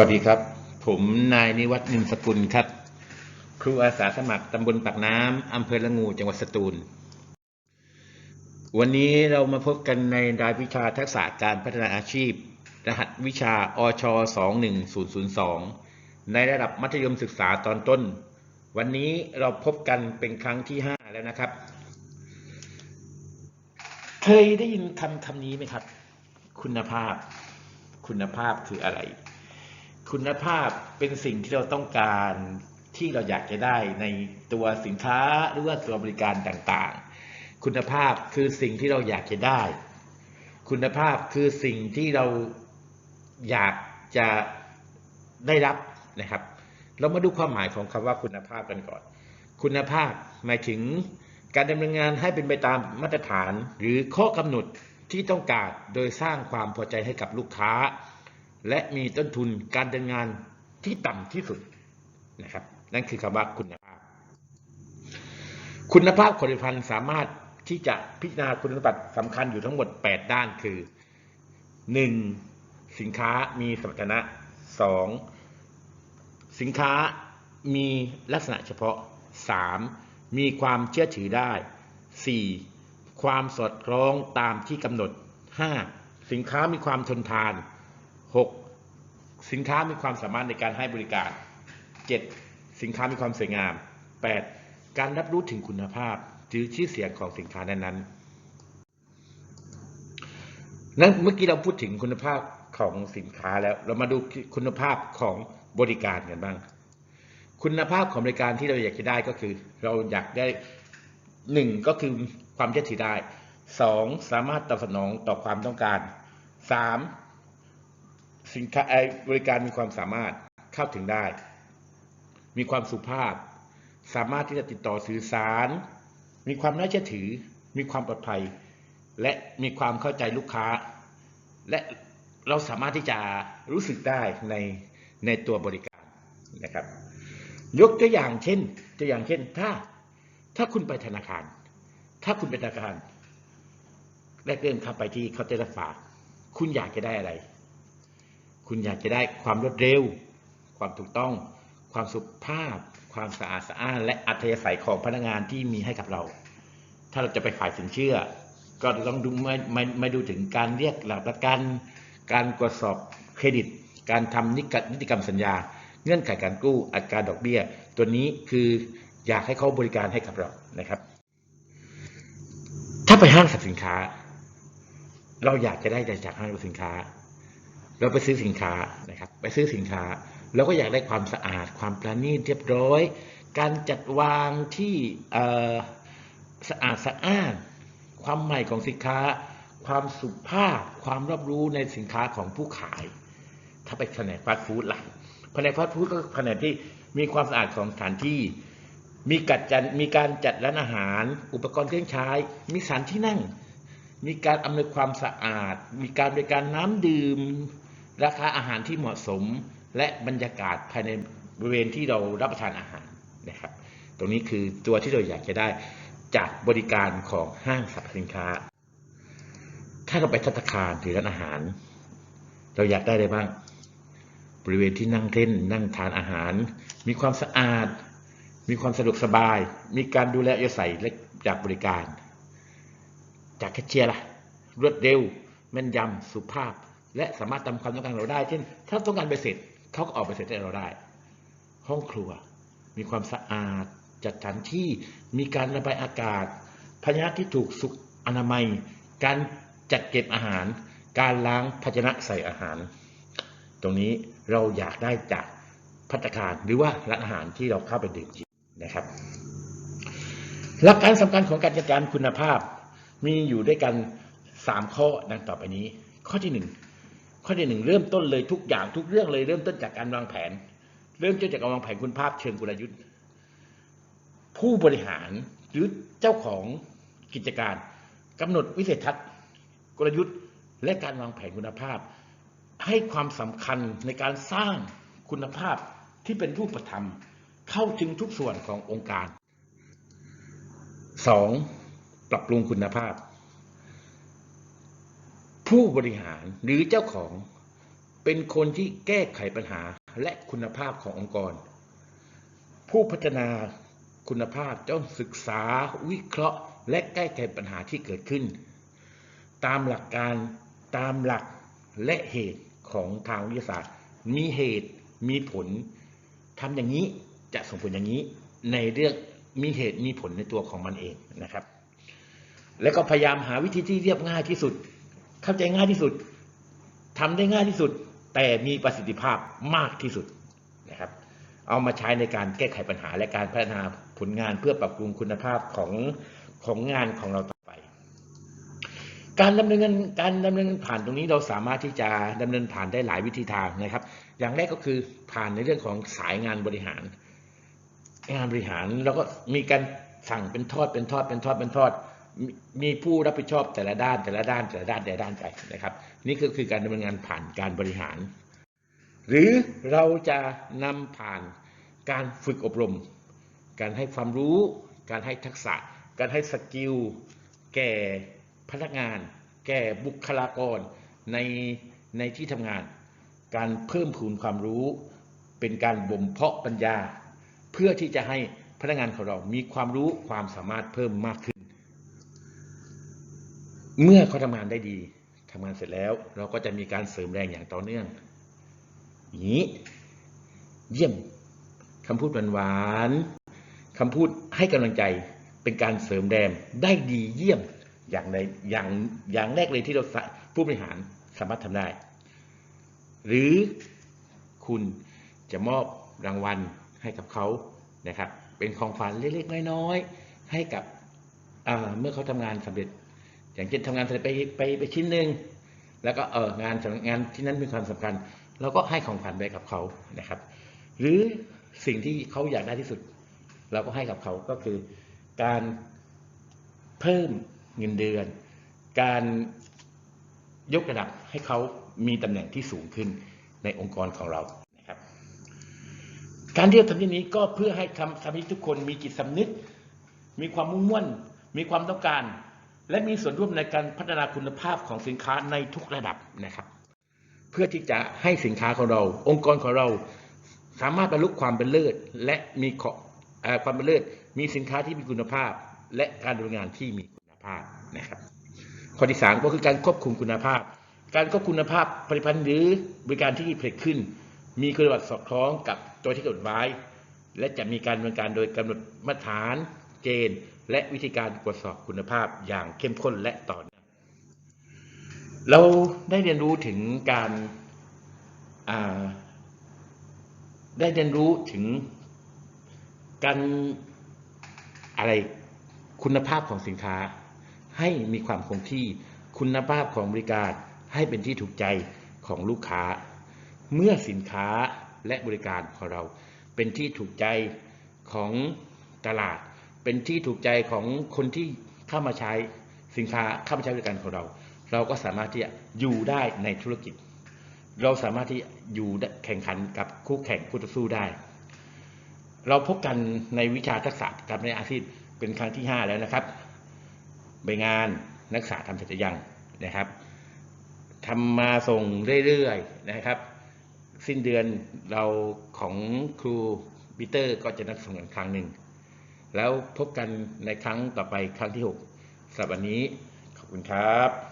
วัสดีครับ ผมนายนิวัฒน์นินสกุลครับ ครูอาสาสมัครตำบลปากน้ำอำเภอละงูจังหวัดสตูล วันนี้เรามาพบกันในรายวิชาทักษะการพัฒนาอาชีพ รหัสวิชาอช21002 ในระดับมัธยมศึกษาตอนต้น วันนี้เราพบกันเป็นครั้งที่ 5 แล้วนะครับ เคยได้ยินคำคำนี้ไหมครับ คุณภาพ คุณภาพคืออะไร คุณภาพเป็นสิ่งที่เราต้องการที่เราอยากจะได้ในตัวสินค้าหรือว่าตัวบริการต่างๆ คุณภาพคือสิ่งที่เราอยากจะได้ คุณภาพคือสิ่งที่เราอยากจะได้รับนะครับ เรามาดูความหมายของคำว่าคุณภาพกันก่อน คุณภาพหมายถึงการดำเนินงานให้เป็นไปตามมาตรฐานหรือข้อกำหนดที่ต้องการโดยสร้างความพอใจให้กับลูกค้า และมีต้นทุนการดำเนินงานที่ต่ำที่สุดนะครับ นั่นคือคำว่าคุณภาพ คุณภาพผลิตภัณฑ์สามารถที่จะพิจารณาคุณสมบัติสำคัญอยู่ทั้งหมด 8 ด้านคือ 1. สินค้ามีสมรรถนะ 2. สินค้ามีลักษณะเฉพาะ 3. มีความเชื่อถือได้ 4. ความสอดคล้องตามที่กำหนด 5. สินค้ามีความทนทาน 6. สินค้ามีความสามารถในการให้บริการ 7. สินค้ามีความสวยงาม 8. การรับรู้ถึงคุณภาพหรือชื่อเสียงของสินค้านั้นๆนั้นเมื่อกี้เราพูดถึงคุณภาพของสินค้าแล้ว เรามาดูคุณภาพของบริการกันบ้าง คุณภาพของบริการที่เราอยากจะได้ก็คือ เราอยากได้หนึ่งก็คือความเชื่อถือได้สองสามารถตอบสนองต่อความต้องการสาม สินค้าบริการมีความสามารถเข้าถึงได้ มีความสุภาพ สามารถที่จะติดต่อสื่อสาร มีความน่าเชื่อถือ มีความปลอดภัย และมีความเข้าใจลูกค้า และเราสามารถที่จะรู้สึกได้ในในตัวบริการนะครับ ยกตัวอย่างเช่นตัวอย่างเช่น ถ้าถ้าคุณไปธนาคาร ถ้าคุณเป็นธนาคารแรกเริ่มเข้าไปที่เคาน์เตอร์ฝาก คุณอยากจะได้อะไร คุณอยากจะได้ความรวดเร็ว ความถูกต้อง ความสุภาพ ความสะอาดสะอ้านและอัธยาศัยของพนักงานที่มีให้กับเรา ถ้าเราจะไปฝ่ายสินเชื่อ ก็ต้องดูไม่ไม่ไม่ดูถึงการเรียกหลักประกัน การตรวจสอบเครดิต การทำนิกนิติกรรมสัญญา เงื่อนไขการกู้อัตราดอกเบี้ย ตัวนี้คืออยากให้เขาบริการให้กับเรานะครับ ถ้าไปห้างสรรพสินค้า เราอยากจะได้จากห้างสรรพสินค้า เราไปซื้อสินค้านะครับ ไปซื้อสินค้าเราก็อยากได้ความสะอาด ความประณีตเรียบร้อย การจัดวางที่สะอาดสะอ้านความใหม่ของสินค้า ความสุภาพ ความรอบรู้ในสินค้าของผู้ขาย ถ้าไปแผนกฟาสต์ฟู้ดล่ะแผนกฟาสต์ฟู้ดก็แผนกที่มีความสะอาดของสถานที่ มีกัดจัดมีการจัดร้านอาหาร อุปกรณ์เครื่องใช้ มีสถานที่นั่ง มีการอำนวยความสะอาด มีการบริการน้ำดื่ม ราคาอาหารที่เหมาะสมและบรรยากาศภายในบริเวณที่เรารับประทานอาหารนะครับ ตรงนี้คือตัวที่เราอยากจะได้จากบริการของห้างสรรพสินค้า ถ้าเราไปธนาคารหรือร้านอาหาร เราอยากได้อะไรบ้าง บริเวณที่นั่งเล่นนั่งทานอาหาร มีความสะอาด มีความสะดวกสบาย มีการดูแลอาศัยและจากบริการ จากแคชเชียร์ล่ะ รวดเร็ว แม่นยำสุภาพ และสามารถตามความต้องการเราได้ เช่น ถ้าต้องการไปเสร็จเขาก็ออกไปเสร็จให้เราได้ ห้องครัว มีความสะอาดจัดสถานที่ มีการระบายอากาศภาชนะที่ถูกสุขอนามัย การจัดเก็บอาหาร การล้างภาชนะใส่อาหาร ตรงนี้เราอยากได้จากพัตตาคารหรือว่าร้านอาหารที่เราเข้าไปดื่มกินนะครับ หลักการสำคัญของการจัดการคุณภาพมีอยู่ด้วยกัน 3 ข้อดังต่อไปนี้ ข้อที่ 1 ข้อที่หนึ่งเริ่มต้นเลยทุกอย่างทุกเรื่องเลยเริ่มต้นจากการวางแผน เริ่มต้นจากการวางแผนคุณภาพเชิงกลยุทธ์ ผู้บริหารหรือเจ้าของกิจการกำหนดวิสัยทัศน์ กลยุทธ์ และการวางแผนคุณภาพ ให้ความสำคัญในการสร้างคุณภาพที่เป็นรูปธรรม เข้าถึงทุกส่วนขององค์การ 2. ปรับปรุงคุณภาพ ผู้บริหารหรือเจ้าของเป็นคนที่แก้ไขปัญหาและคุณภาพขององค์กร ผู้พัฒนาคุณภาพต้องศึกษาวิเคราะห์ และแก้ไขปัญหาที่เกิดขึ้น ตามหลักการตามหลักและเหตุของทางวิทยาศาสตร์ มีเหตุมีผลทำอย่างนี้จะส่งผลอย่างนี้ในเรื่องมีเหตุมีผลในตัวของมันเองนะครับ แล้วก็พยายามหาวิธีที่เรียบง่ายที่สุด เข้าใจง่ายที่สุดทำได้ง่ายที่สุด แต่มีประสิทธิภาพมากที่สุดนะครับ เอามาใช้ในการแก้ไขปัญหาและการพัฒนาผลงานเพื่อปรับปรุงคุณภาพของของงานของเราต่อไป การดำเนินการดำเนินผ่านตรงนี้เราสามารถที่จะดำเนินผ่านได้หลายวิธีทางนะครับ อย่างแรกก็คือผ่านในเรื่องของสายงานบริหาร งานบริหารแล้วก็มีการสั่งเป็นทอดเป็นทอดเป็นทอดเป็นทอด มีผู้รับผิดชอบแต่ละด้านแต่ละด้านแต่ละด้านแต่ละด้านไปนะครับ นี่ก็คือการดำเนินงานผ่านการบริหาร หรือเราจะนำผ่านการฝึกอบรม การให้ความรู้ การให้ทักษะ การให้สกิลแก่พนักงาน แก่บุคลากรในในที่ทำงาน การเพิ่มพูนความรู้ เป็นการบ่มเพาะปัญญา เพื่อที่จะให้พนักงานของเรามีความรู้ความสามารถเพิ่มมากขึ้น เมื่อเขาทำงานได้ดีทำงานเสร็จแล้ว เราก็จะมีการเสริมแรงอย่างต่อเนื่องนี้ เยี่ยมคำพูดหวานๆคำพูดให้กำลังใจเป็นการเสริมแรงได้ดีเยี่ยมอย่างในอย่างอย่างแรกเลยที่เราผู้บริหารสามารถทำได้ หรือคุณจะมอบรางวัลให้กับเขานะครับ เป็นของขวัญเล็กๆน้อยๆให้กับเมื่อเขาทำงานสำเร็จ อย่างเช่นทำงานเสร็จไปไปไปชิ้นหนึ่งแล้วก็เอองานงานที่นั้นมีความสำคัญเราก็ให้ของขวัญไปกับเขานะครับ หรือสิ่งที่เขาอยากได้ที่สุด เราก็ให้กับเขาก็คือการเพิ่มเงินเดือน การยกระดับให้เขามีตำแหน่งที่สูงขึ้นในองค์กรของเรานะครับ การที่เราทำอย่นี้ก็เพื่อให้ทำทำให้ทุกคนมีจิตสำนึก มีความมุ่งมั่น มีความต้องการ และมีส่วนร่วมในการพัฒนาคุณภาพของสินค้าในทุกระดับนะครับ เพื่อที่จะให้สินค้าของเรา องค์กรของเราสามารถบรรลุความเป็นเลิศและมีขอความเป็นเลิศมีสินค้าที่มีคุณภาพ และการดำเนินงานที่มีคุณภาพนะครับ ข้อที่สามก็คือการควบคุมคุณภาพ การควบคุมคุณภาพผลิตภัณฑ์หรือบริการที่ผลิตขึ้น มีคุณภาพสอดคล้องกับตัวที่กำหนดไว้และจะมีการดำเนินการโดยกำหนดมาตรฐาน เกณฑ์และวิธีการตรวจสอบคุณภาพอย่างเข้มข้นและต่อเนื่องเราได้เรียนรู้ถึงการาได้เรียนรู้ถึงการอะไรคุณภาพของสินค้า ให้มีความคงที่คุณภาพของบริการให้เป็นที่ถูกใจของลูกค้า เมื่อสินค้าและบริการของเราเป็นที่ถูกใจของตลาด เป็นที่ถูกใจของคนที่เข้ามาใช้สินค้าเข้ามาใช้บริการของเรา เราก็สามารถที่จะอยู่ได้ในธุรกิจ เราสามารถที่อยู่แข่งขันกับคู่แข่งคู่ต่อสู้ได้ เราพบกันในวิชาทักษะการในอาชีพเป็นครั้งที่ 5 แล้วนะครับใบงานนักศึกษาทำเสร็จยังนะครับทำมาส่งเรื่อยๆนะครับ สิ้นเดือนเราของครูปีเตอร์ก็จะนัดส่งอีกครั้งหนึ่ง แล้วพบกันในครั้งต่อไปครั้งที่ 6สำหรับวันนี้ขอบคุณครับ